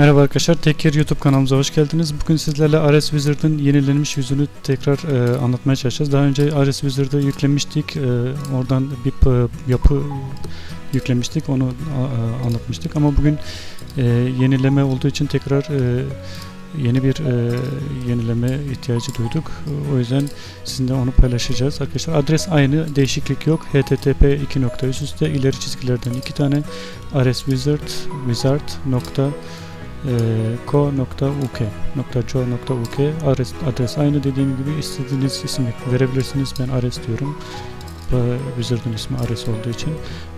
Merhaba arkadaşlar, Tekker YouTube kanalımıza hoş geldiniz. Bugün sizlerle RS Wizard'ın yenilenmiş yüzünü tekrar e, anlatmaya çalışacağız. Daha önce RS Wizard'ı yüklemiştik, e, oradan bir yapı yüklemiştik, onu a- anlatmıştık. Ama bugün e, yenileme olduğu için tekrar e, yeni bir e, yenileme ihtiyacı duyduk. O yüzden sizinle onu paylaşacağız arkadaşlar. Adres aynı, değişiklik yok. http 2 nokta üst üste ileri çizgilerden iki tane rs wizard wizard nokta e, ko.uk .co.uk adres, adres aynı dediğim gibi istediğiniz ismi verebilirsiniz. Ben Ares diyorum. Wizard'ın ismi Ares olduğu için.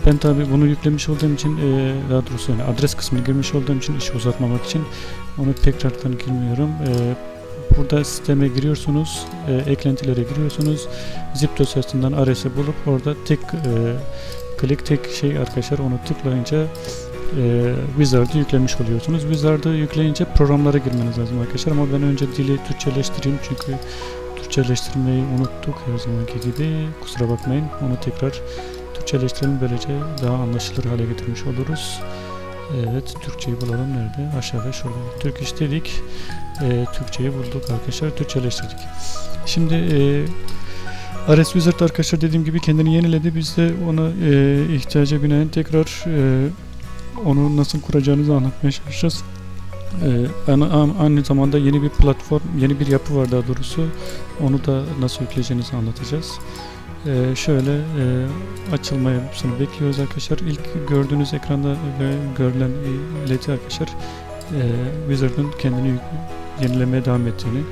Ben tabi bunu yüklemiş olduğum için e, daha doğrusu yani adres kısmını girmiş olduğum için işi uzatmamak için onu tekrardan girmiyorum. E, burada sisteme giriyorsunuz. E, eklentilere giriyorsunuz. Zip dosyasından Ares'i bulup orada tek e, klik tek şey arkadaşlar onu tıklayınca e, Wizard'ı yüklemiş oluyorsunuz. Wizard'ı yükleyince programlara girmeniz lazım arkadaşlar ama ben önce dili Türkçeleştireyim çünkü Türkçeleştirmeyi unuttuk her zamanki gibi. Kusura bakmayın. Onu tekrar Türkçeleştirelim böylece daha anlaşılır hale getirmiş oluruz. Evet, Türkçeyi bulalım nerede? Aşağıda şurada. Türk iş dedik. E, Türkçeyi bulduk arkadaşlar. Türkçeleştirdik. Şimdi e, RS Wizard arkadaşlar dediğim gibi kendini yeniledi. Biz de ona e, ihtiyaca binaen tekrar e, onu nasıl kuracağınızı anlatmaya çalışacağız. Ee, aynı, zamanda yeni bir platform, yeni bir yapı var daha doğrusu. Onu da nasıl yükleyeceğinizi anlatacağız. Ee, şöyle e, açılmasını bekliyoruz arkadaşlar. İlk gördüğünüz ekranda ve görülen ileti arkadaşlar e, Wizard'ın kendini yenilemeye devam ettiğini.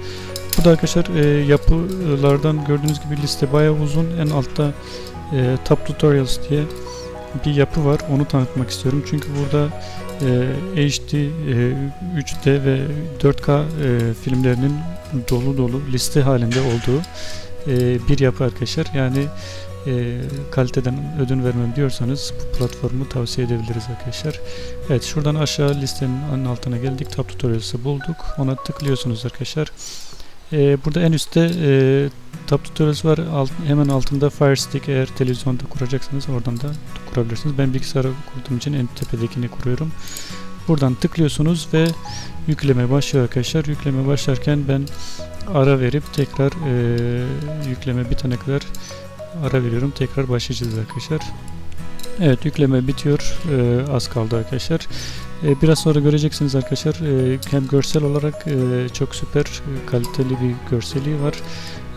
Bu da arkadaşlar e, yapılardan gördüğünüz gibi liste bayağı uzun. En altta e, Top Tutorials diye bir yapı var. Onu tanıtmak istiyorum. Çünkü burada e, HD, e, 3D ve 4K e, filmlerinin dolu dolu liste halinde olduğu e, bir yapı arkadaşlar. Yani e, kaliteden ödün vermem diyorsanız bu platformu tavsiye edebiliriz arkadaşlar. Evet şuradan aşağı listenin en altına geldik. Tab Tutorials'ı bulduk. Ona tıklıyorsunuz arkadaşlar. E, burada en üstte e, Tab Tutorials var. Alt, hemen altında Fire Stick eğer televizyonda kuracaksanız oradan da kurabilirsiniz. Ben bilgisayara kurduğum için en tepedekini kuruyorum. Buradan tıklıyorsunuz ve yükleme başlıyor arkadaşlar. Yükleme başlarken ben ara verip tekrar e, yükleme bitene kadar ara veriyorum. Tekrar başlayacağız arkadaşlar. Evet yükleme bitiyor. E, az kaldı arkadaşlar. E, biraz sonra göreceksiniz arkadaşlar. E, hem görsel olarak e, çok süper kaliteli bir görseli var.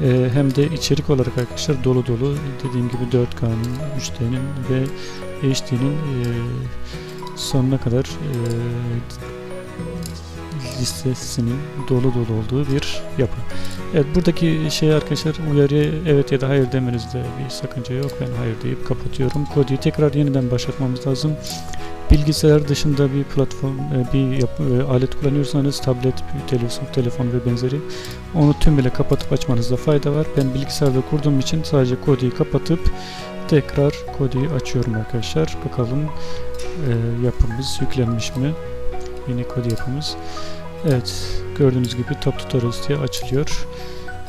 E, hem de içerik olarak arkadaşlar dolu dolu dediğim gibi 4K'nın, 3D'nin ve HD'nin e, sonuna kadar e, listesinin dolu dolu olduğu bir yapı. Evet buradaki şey arkadaşlar uyarıya evet ya da hayır demenizde bir sakınca yok. Ben hayır deyip kapatıyorum. Koduyu tekrar yeniden başlatmamız lazım. Bilgisayar dışında bir platform, e, bir yapı, e, alet kullanıyorsanız tablet, televizyon, telefon ve benzeri onu tümüyle kapatıp açmanızda fayda var. Ben bilgisayarda kurduğum için sadece koduyu kapatıp tekrar koduyu açıyorum arkadaşlar. Bakalım e, yapımız yüklenmiş mi? Yeni kod yapımız. Evet gördüğünüz gibi Top Tutorials diye açılıyor.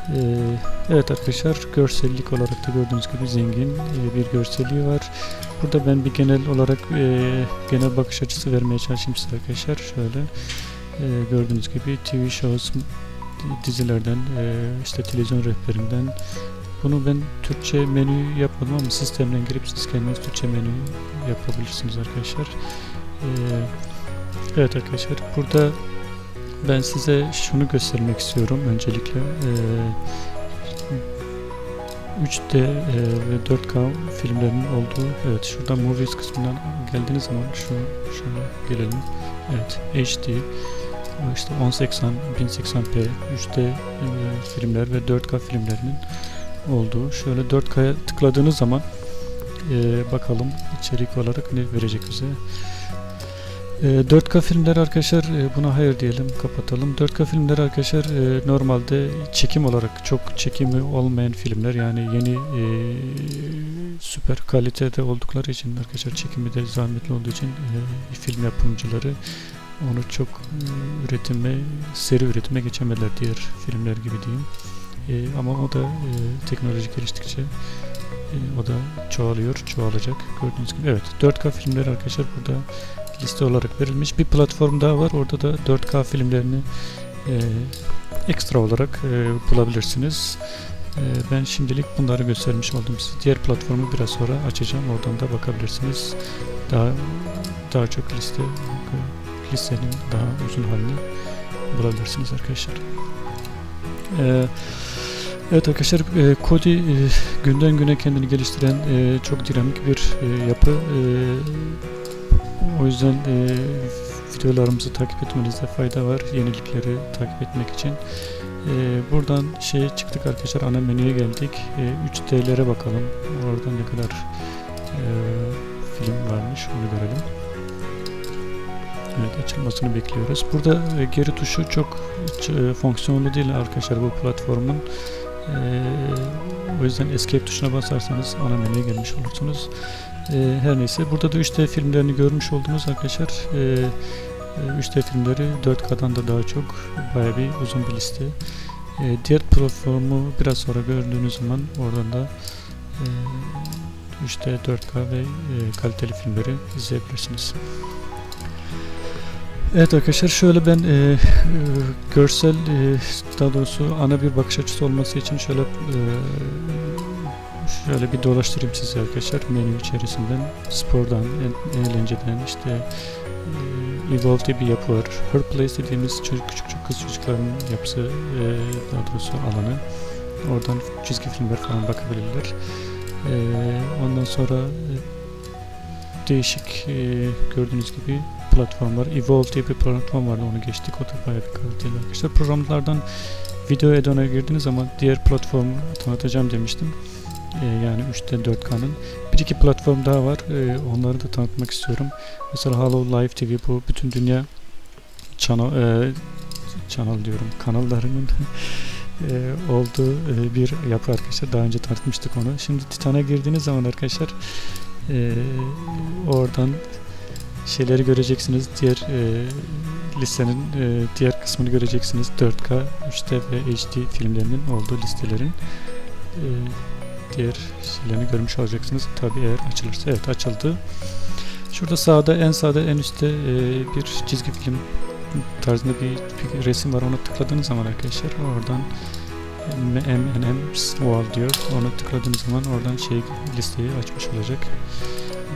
Ee, evet arkadaşlar görsellik olarak da gördüğünüz gibi zengin e, bir görselliği var. Burada ben bir genel olarak e, genel bakış açısı vermeye çalışayım size arkadaşlar. Şöyle e, gördüğünüz gibi TV shows dizilerden işte televizyon rehberinden bunu ben Türkçe menü yapmadım ama sistemden girip siz kendiniz Türkçe menü yapabilirsiniz arkadaşlar. Evet arkadaşlar burada ben size şunu göstermek istiyorum öncelikle. Ee, 3D e, ve 4K filmlerinin olduğu evet şuradan movies kısmından geldiğiniz zaman şu şuna gelelim. Evet HD işte 1080 1080p 3D e, filmler ve 4K filmlerinin olduğu. Şöyle 4K'ya tıkladığınız zaman e, bakalım içerik olarak ne verecek bize. E, 4K filmler arkadaşlar e, buna hayır diyelim kapatalım. 4K filmler arkadaşlar e, normalde çekim olarak çok çekimi olmayan filmler yani yeni e, süper kalitede oldukları için arkadaşlar çekimi de zahmetli olduğu için e, film yapımcıları onu çok e, üretime seri üretime geçemediler diğer filmler gibi diyeyim. E, ama o da e, teknoloji geliştikçe e, o da çoğalıyor, çoğalacak. Gördüğünüz gibi evet 4K filmler arkadaşlar burada liste olarak verilmiş. Bir platform daha var. Orada da 4K filmlerini e, ekstra olarak e, bulabilirsiniz. E, ben şimdilik bunları göstermiş oldum size. Diğer platformu biraz sonra açacağım. Oradan da bakabilirsiniz. Daha daha çok liste listenin daha uzun halini bulabilirsiniz arkadaşlar. E, evet arkadaşlar e, Kodi e, günden güne kendini geliştiren e, çok dinamik bir e, yapı. E, o yüzden e, videolarımızı takip etmenizde fayda var. Yenilikleri takip etmek için. E, buradan şeye çıktık arkadaşlar. Ana menüye geldik. E, 3D'lere bakalım. Orada ne kadar e, film varmış onu görelim. Evet açılmasını bekliyoruz. Burada e, geri tuşu çok hiç, e, fonksiyonlu değil arkadaşlar bu platformun. E, o yüzden escape tuşuna basarsanız ana menüye gelmiş olursunuz. E, her neyse burada da 3D filmlerini görmüş oldunuz arkadaşlar. E, e, 3D filmleri 4K'dan da daha çok baya bir uzun bir liste. E, diğer platformu biraz sonra gördüğünüz zaman oradan da e, 3D 4K ve e, kaliteli filmleri izleyebilirsiniz. Evet arkadaşlar şöyle ben e, e, görsel e, daha doğrusu ana bir bakış açısı olması için şöyle e, şöyle bir dolaştırayım size arkadaşlar menü içerisinden spordan, eğlenceden işte e, Evolve diye bir yapı var. Her Place dediğimiz çocuk, küçük küçük kız çocukların yapısı e, daha doğrusu alanı. Oradan çizgi filmler falan bakabilirler. E, ondan sonra e, değişik e, gördüğünüz gibi platformlar. Evolve diye bir platform vardı onu geçtik. O da bayağı bir kaliteli arkadaşlar. Programlardan video add-on'a girdiğiniz zaman diğer platformu tanıtacağım demiştim. Ee, yani 3'te 4K'nın. Bir iki platform daha var. Ee, onları da tanıtmak istiyorum. Mesela Hello Live TV bu bütün dünya channel, e, channel diyorum kanallarının e, olduğu e, bir yapı arkadaşlar. Daha önce tanıtmıştık onu. Şimdi Titan'a girdiğiniz zaman arkadaşlar e, oradan şeyleri göreceksiniz. Diğer e, listenin e, diğer kısmını göreceksiniz. 4K, 3D ve HD filmlerinin olduğu listelerin e, diğer şeylerini görmüş olacaksınız. Tabi eğer açılırsa. Evet açıldı. Şurada sağda en sağda en üstte e, bir çizgi film tarzında bir, bir resim var. Ona tıkladığınız zaman arkadaşlar oradan M&M Wall diyor. Ona tıkladığınız zaman oradan şey listeyi açmış olacak.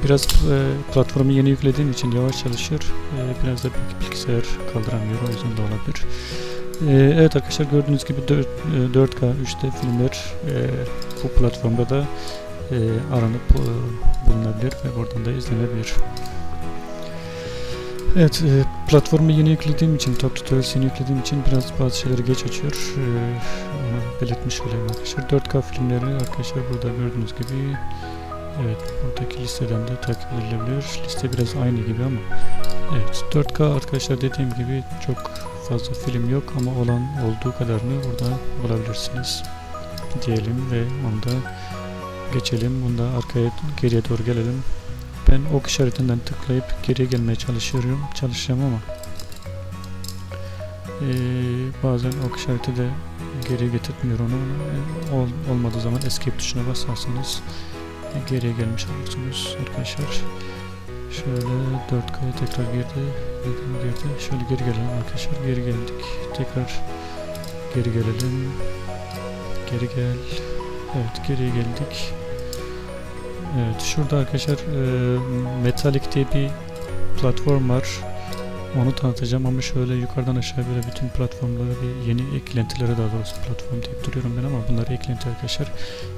Biraz e, platformu yeni yüklediğim için yavaş çalışıyor. E, biraz da bilgisayar kaldıramıyor. O yüzden de olabilir. E, evet arkadaşlar gördüğünüz gibi 4, e, 4K 3D filmler e, bu platformda da e, aranıp e, bulunabilir ve buradan da izlenebilir. Evet, e, platformu yeni yüklediğim için, Top Tutorials yeni yüklediğim için biraz bazı şeyleri geç açıyor. Onu belirtmiş olayım arkadaşlar. 4K filmleri arkadaşlar burada gördüğünüz gibi Evet, buradaki listeden de takip edilebilir. Liste biraz aynı gibi ama Evet, 4K arkadaşlar dediğim gibi çok fazla film yok ama olan olduğu kadarını burada bulabilirsiniz. Diyelim ve onu da geçelim. Bunda arkaya geriye doğru gelelim. Ben ok işaretinden tıklayıp geriye gelmeye çalışıyorum. Çalışacağım ama ee, bazen ok işareti de geriye getirtmiyor onu. Ol, olmadığı zaman escape tuşuna basarsanız geriye gelmiş olursunuz arkadaşlar. Şöyle 4K'ya tekrar girdi. Neden girdi? Şöyle geri gelelim arkadaşlar. Geri geldik. Tekrar geri gelelim. Geri gel. Evet geriye geldik. Evet şurada arkadaşlar e, Metallic diye bir platform var. Onu tanıtacağım ama şöyle yukarıdan aşağı böyle bütün platformlara bir yeni eklentilere daha doğrusu platform deyip duruyorum ben ama bunlar eklenti arkadaşlar.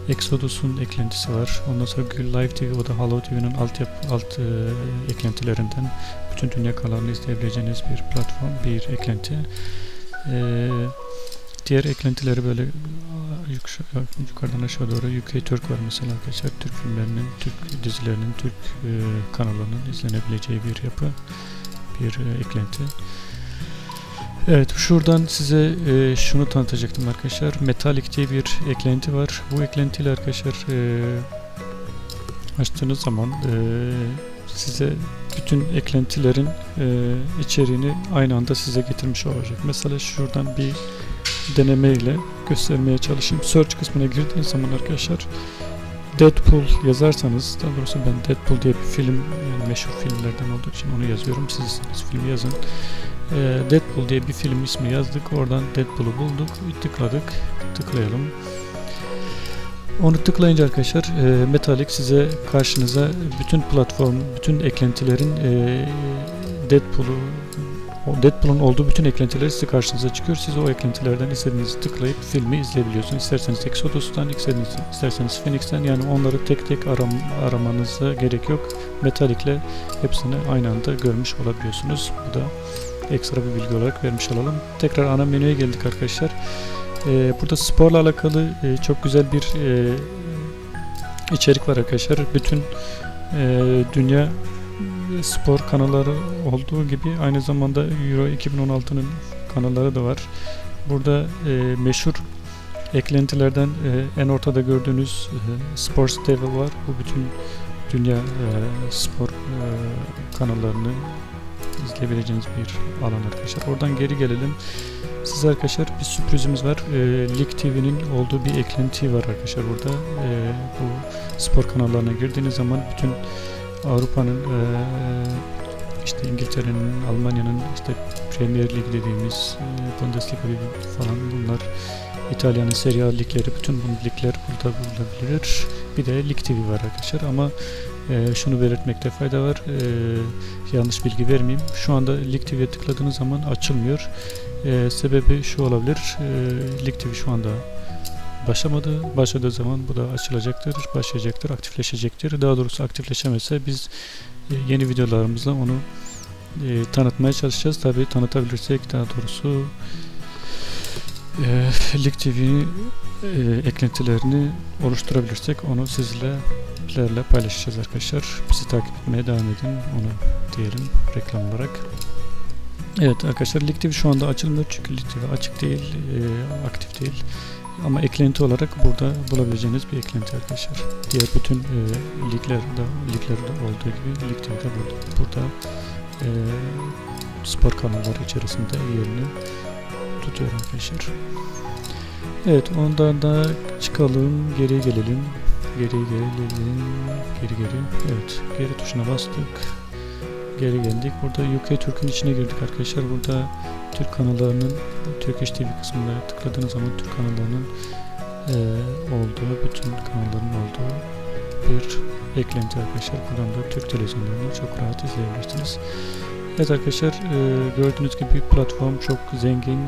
Exodus'un eklentisi var. Ondan sonra Live TV o da Hello TV'nin alt, yap, alt e, eklentilerinden bütün dünya kanalını izleyebileceğiniz bir platform, bir eklenti. E, diğer eklentileri böyle yuk, yukarıdan aşağı doğru UK Türk var mesela arkadaşlar. Türk filmlerinin, Türk dizilerinin, Türk e, kanallarının izlenebileceği bir yapı bir e, eklenti. Evet şuradan size e, şunu tanıtacaktım arkadaşlar. Metallic diye bir eklenti var. Bu eklentiyle arkadaşlar e, açtığınız zaman e, size bütün eklentilerin e, içeriğini aynı anda size getirmiş olacak. Mesela şuradan bir deneme ile göstermeye çalışayım. Search kısmına girdiğiniz zaman arkadaşlar Deadpool yazarsanız, daha doğrusu ben Deadpool diye bir film, yani meşhur filmlerden olduğu için onu yazıyorum. Siz iseniz filmi yazın. Ee, Deadpool diye bir film ismi yazdık. Oradan Deadpool'u bulduk. Tıkladık. Tıklayalım. Onu tıklayınca arkadaşlar e, Metallic size karşınıza bütün platform, bütün eklentilerin e, Deadpool'u o Deadpool'un olduğu bütün eklentiler size karşınıza çıkıyor. Siz o eklentilerden istediğinizi tıklayıp filmi izleyebiliyorsunuz. İsterseniz Exodus'tan, isterseniz, isterseniz Phoenix'ten yani onları tek tek aram, aramanıza gerek yok. Metallic'le hepsini aynı anda görmüş olabiliyorsunuz. Bu da ekstra bir bilgi olarak vermiş olalım. Tekrar ana menüye geldik arkadaşlar. Ee, burada sporla alakalı e, çok güzel bir e, içerik var arkadaşlar. Bütün e, dünya spor kanalları olduğu gibi aynı zamanda Euro 2016'nın kanalları da var. Burada e, meşhur eklentilerden e, en ortada gördüğünüz e, Sports TV var. Bu bütün dünya e, spor e, kanallarını izleyebileceğiniz bir alan arkadaşlar. Oradan geri gelelim. Size arkadaşlar bir sürprizimiz var. E, Lig TV'nin olduğu bir eklenti var arkadaşlar burada. E, bu spor kanallarına girdiğiniz zaman bütün Avrupa'nın e, işte İngiltere'nin, Almanya'nın işte Premier Lig dediğimiz e, Bundesliga falan bunlar İtalya'nın Serie A ligleri bütün bu ligler burada bulunabilir. Bir de Lig TV var arkadaşlar ama e, şunu belirtmekte fayda var. E, yanlış bilgi vermeyeyim. Şu anda Lig TV'ye tıkladığınız zaman açılmıyor. E, sebebi şu olabilir. E, Lig TV şu anda başlamadı. Başladığı zaman bu da açılacaktır, başlayacaktır, aktifleşecektir. Daha doğrusu aktifleşemezse biz e, yeni videolarımızla onu e, tanıtmaya çalışacağız. Tabii tanıtabilirsek daha doğrusu e, Lig TV'nin e, eklentilerini oluşturabilirsek onu sizlerle paylaşacağız arkadaşlar. Bizi takip etmeye devam edin. Onu diyelim reklam olarak. Evet arkadaşlar Lig TV şu anda açılmıyor çünkü Lig TV açık değil, e, aktif değil. Ama eklenti olarak burada bulabileceğiniz bir eklenti arkadaşlar. Diğer bütün e, liglerde, liglerde olduğu gibi Lig TV'de burada, burada e, spor kanalları içerisinde yerini tutuyor arkadaşlar. Evet ondan da çıkalım geri gelelim. Geri gelelim. Geri geri. Evet geri tuşuna bastık. Geri geldik. Burada UK Türk'ün içine girdik arkadaşlar. Burada Türk kanallarının Turkish TV kısmına tıkladığınız zaman Türk kanallarının e, olduğu, bütün kanalların olduğu bir eklenti arkadaşlar. Buradan da Türk televizyonlarını çok rahat izleyebilirsiniz. Evet arkadaşlar e, gördüğünüz gibi platform çok zengin,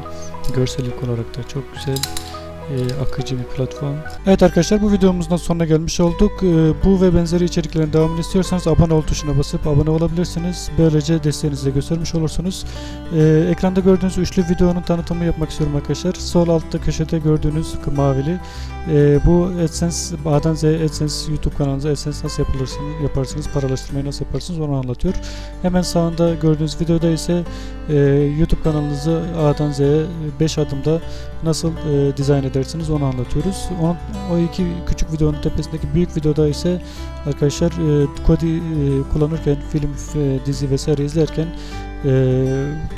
görsellik olarak da çok güzel e, akıcı bir platform. Evet arkadaşlar bu videomuzdan sonuna gelmiş olduk. E, bu ve benzeri içeriklerin devamını istiyorsanız abone ol tuşuna basıp abone olabilirsiniz. Böylece desteğinizi de göstermiş olursunuz. E, ekranda gördüğünüz üçlü videonun tanıtımı yapmak istiyorum arkadaşlar. Sol altta köşede gördüğünüz mavili. E, bu AdSense A'dan Z AdSense YouTube kanalınıza AdSense nasıl yapılırsınız, yaparsınız, paralaştırmayı nasıl yaparsınız onu anlatıyor. Hemen sağında gördüğünüz videoda ise e, YouTube kanalınızı A'dan Z'ye 5 adımda nasıl e, dizayn edersiniz onu anlatıyoruz. O, o iki küçük videonun tepesindeki büyük videoda ise arkadaşlar e, Kodi e, kullanırken film, e, dizi vesaire izlerken e,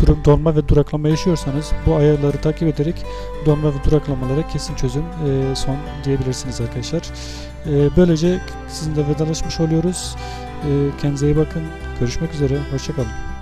durum, donma ve duraklama yaşıyorsanız bu ayarları takip ederek donma ve duraklamalara kesin çözüm e, son diyebilirsiniz arkadaşlar. E, böylece sizinle vedalaşmış oluyoruz. E, kendinize iyi bakın. Görüşmek üzere. Hoşçakalın.